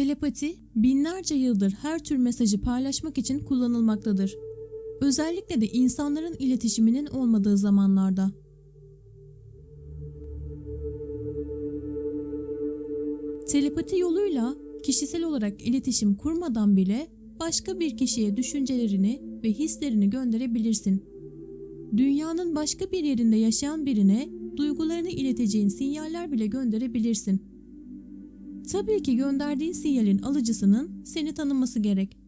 Telepati binlerce yıldır her tür mesajı paylaşmak için kullanılmaktadır. Özellikle de insanların iletişiminin olmadığı zamanlarda. Telepati yoluyla kişisel olarak iletişim kurmadan bile başka bir kişiye düşüncelerini ve hislerini gönderebilirsin. Dünyanın başka bir yerinde yaşayan birine duygularını ileteceğin sinyaller bile gönderebilirsin. Tabii ki gönderdiğin sinyalin alıcısının seni tanıması gerek.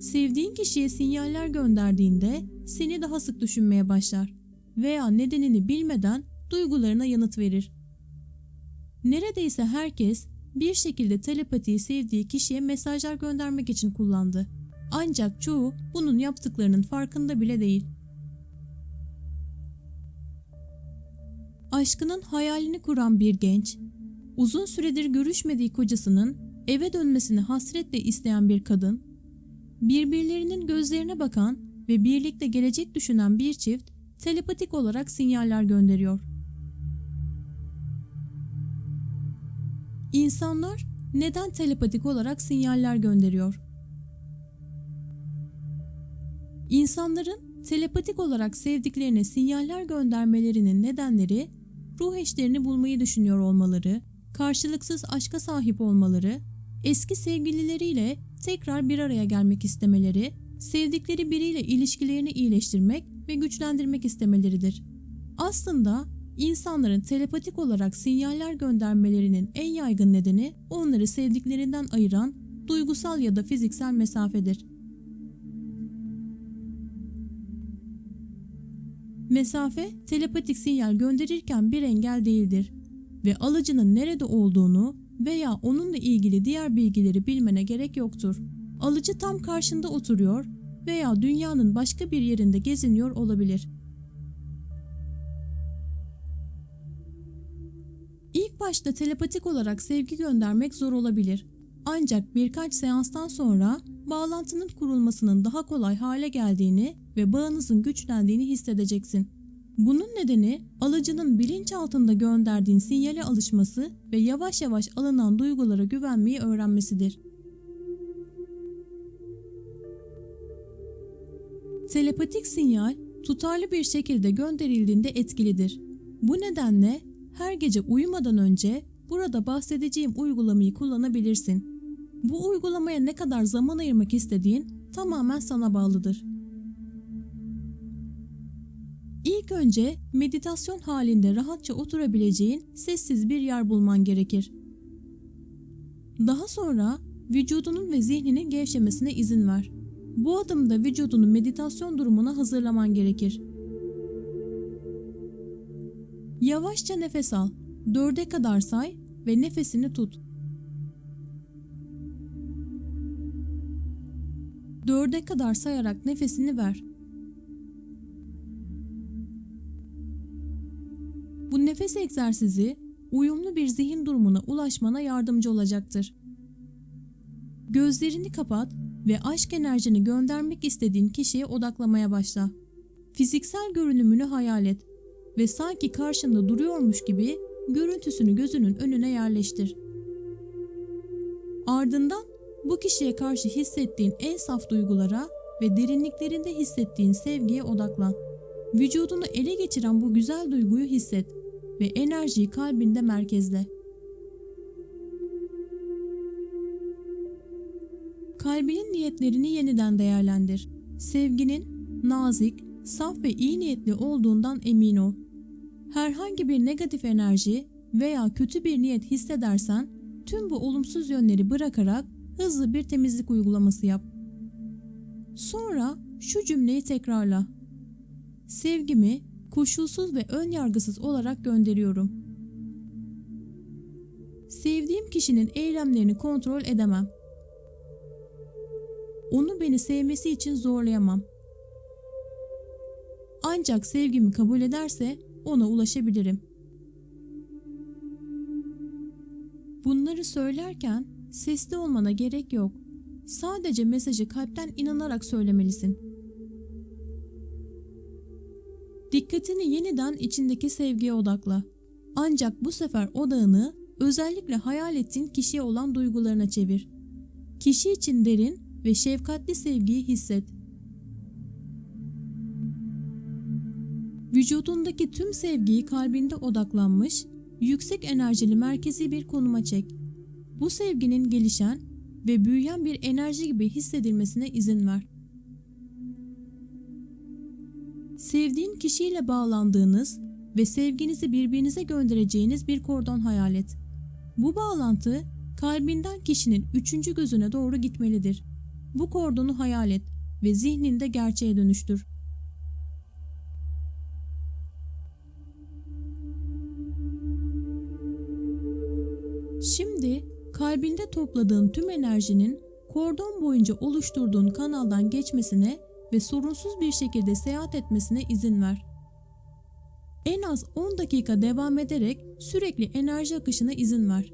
Sevdiğin kişiye sinyaller gönderdiğinde seni daha sık düşünmeye başlar veya nedenini bilmeden duygularına yanıt verir. Neredeyse herkes bir şekilde telepatiyi sevdiği kişiye mesajlar göndermek için kullandı. Ancak çoğu bunun yaptıklarının farkında bile değil. Aşkının hayalini kuran bir genç, uzun süredir görüşmediği kocasının eve dönmesini hasretle isteyen bir kadın, birbirlerinin gözlerine bakan ve birlikte gelecek düşünen bir çift telepatik olarak sinyaller gönderiyor. İnsanlar neden telepatik olarak sinyaller gönderiyor? İnsanların telepatik olarak sevdiklerine sinyaller göndermelerinin nedenleri ruh eşlerini bulmayı düşünüyor olmaları, karşılıksız aşka sahip olmaları, eski sevgilileriyle tekrar bir araya gelmek istemeleri, sevdikleri biriyle ilişkilerini iyileştirmek ve güçlendirmek istemeleridir. Aslında insanların telepatik olarak sinyaller göndermelerinin en yaygın nedeni onları sevdiklerinden ayıran duygusal ya da fiziksel mesafedir. Mesafe, telepatik sinyal gönderirken bir engel değildir ve alıcının nerede olduğunu veya onunla ilgili diğer bilgileri bilmene gerek yoktur. Alıcı tam karşında oturuyor veya dünyanın başka bir yerinde geziniyor olabilir. İlk başta telepatik olarak sevgi göndermek zor olabilir. Ancak birkaç seanstan sonra bağlantının kurulmasının daha kolay hale geldiğini ve bağınızın güçlendiğini hissedeceksin. Bunun nedeni alıcının bilinç altında gönderdiğin sinyale alışması ve yavaş yavaş alınan duygulara güvenmeyi öğrenmesidir. Telepatik sinyal tutarlı bir şekilde gönderildiğinde etkilidir. Bu nedenle her gece uyumadan önce burada bahsedeceğim uygulamayı kullanabilirsin. Bu uygulamaya ne kadar zaman ayırmak istediğin tamamen sana bağlıdır. İlk önce meditasyon halinde rahatça oturabileceğin sessiz bir yer bulman gerekir. Daha sonra vücudunun ve zihninin gevşemesine izin ver. Bu adımda vücudunu meditasyon durumuna hazırlaman gerekir. Yavaşça nefes al. Dörde kadar say ve nefesini tut. Dörde kadar sayarak nefesini ver. Bu nefes egzersizi uyumlu bir zihin durumuna ulaşmana yardımcı olacaktır. Gözlerini kapat ve aşk enerjini göndermek istediğin kişiye odaklamaya başla. Fiziksel görünümünü hayal et ve sanki karşında duruyormuş gibi görüntüsünü gözünün önüne yerleştir. Ardından bu kişiye karşı hissettiğin en saf duygulara ve derinliklerinde hissettiğin sevgiye odaklan. Vücudunu ele geçiren bu güzel duyguyu hisset ve enerjiyi kalbinde merkezle. Kalbinin niyetlerini yeniden değerlendir. Sevginin nazik, saf ve iyi niyetli olduğundan emin ol. Herhangi bir negatif enerji veya kötü bir niyet hissedersen tüm bu olumsuz yönleri bırakarak hızlı bir temizlik uygulaması yap. Sonra şu cümleyi tekrarla. Sevgimi koşulsuz ve ön yargısız olarak gönderiyorum. Sevdiğim kişinin eylemlerini kontrol edemem. Onu beni sevmesi için zorlayamam. Ancak sevgimi kabul ederse ona ulaşabilirim. Bunları söylerken sesli olmana gerek yok. Sadece mesajı kalpten inanarak söylemelisin. Dikkatini yeniden içindeki sevgiye odakla. Ancak bu sefer odağını özellikle hayal ettiğin kişiye olan duygularına çevir. Kişi için derin ve şefkatli sevgiyi hisset. Vücudundaki tüm sevgiyi kalbinde odaklanmış, yüksek enerjili merkezi bir konuma çek. Bu sevginin gelişen ve büyüyen bir enerji gibi hissedilmesine izin ver. Sevdiğin kişiyle bağlandığınız ve sevginizi birbirinize göndereceğiniz bir kordon hayal et. Bu bağlantı kalbinden kişinin üçüncü gözüne doğru gitmelidir. Bu kordonu hayal et ve zihninde gerçeğe dönüştür. Şimdi kalbinde topladığın tüm enerjinin kordon boyunca oluşturduğun kanaldan geçmesine ve sorunsuz bir şekilde seyahat etmesine izin ver. En az 10 dakika devam ederek sürekli enerji akışına izin ver.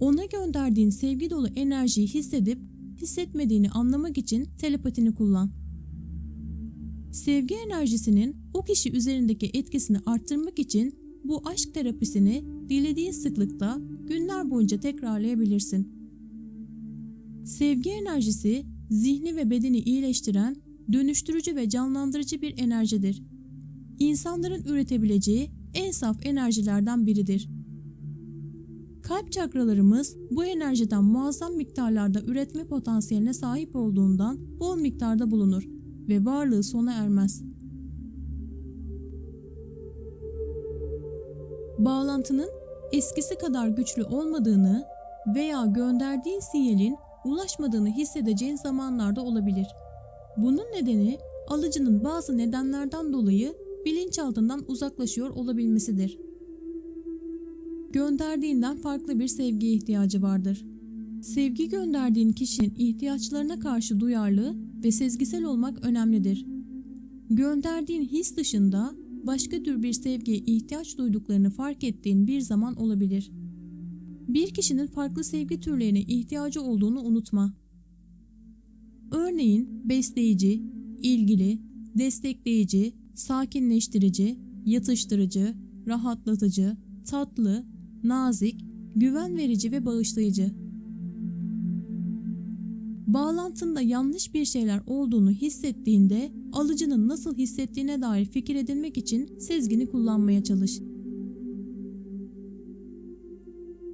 Ona gönderdiğin sevgi dolu enerjiyi hissedip hissetmediğini anlamak için telepatini kullan. Sevgi enerjisinin o kişi üzerindeki etkisini arttırmak için bu aşk terapisini dilediğin sıklıkta günler boyunca tekrarlayabilirsin. Sevgi enerjisi zihni ve bedeni iyileştiren, dönüştürücü ve canlandırıcı bir enerjidir. İnsanların üretebileceği en saf enerjilerden biridir. Kalp çakralarımız bu enerjiden muazzam miktarlarda üretme potansiyeline sahip olduğundan bol miktarda bulunur ve varlığı sona ermez. Bağlantının eskisi kadar güçlü olmadığını veya gönderdiğin sinyalin ulaşmadığını hissedeceğin zamanlarda olabilir. Bunun nedeni alıcının bazı nedenlerden dolayı bilinçaltından uzaklaşıyor olabilmesidir. Gönderdiğinden farklı bir sevgiye ihtiyacı vardır. Sevgi gönderdiğin kişinin ihtiyaçlarına karşı duyarlı ve sezgisel olmak önemlidir. Gönderdiğin his dışında başka tür bir sevgiye ihtiyaç duyduklarını fark ettiğin bir zaman olabilir. Bir kişinin farklı sevgi türlerine ihtiyacı olduğunu unutma. Örneğin besleyici, ilgili, destekleyici, sakinleştirici, yatıştırıcı, rahatlatıcı, tatlı, nazik, güven verici ve bağışlayıcı. Bağlantında yanlış bir şeyler olduğunu hissettiğinde alıcının nasıl hissettiğine dair fikir edinmek için sezgini kullanmaya çalış.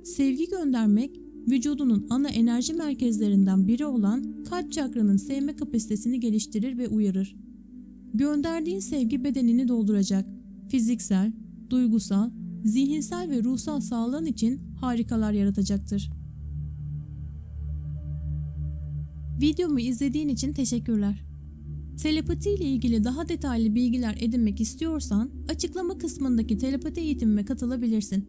Sevgi göndermek vücudunun ana enerji merkezlerinden biri olan kalp çakranın sevme kapasitesini geliştirir ve uyarır. Gönderdiğin sevgi bedenini dolduracak. Fiziksel, duygusal, zihinsel ve ruhsal sağlığın için harikalar yaratacaktır. Videomu izlediğin için teşekkürler. Telepati ile ilgili daha detaylı bilgiler edinmek istiyorsan açıklama kısmındaki telepati eğitimime katılabilirsin.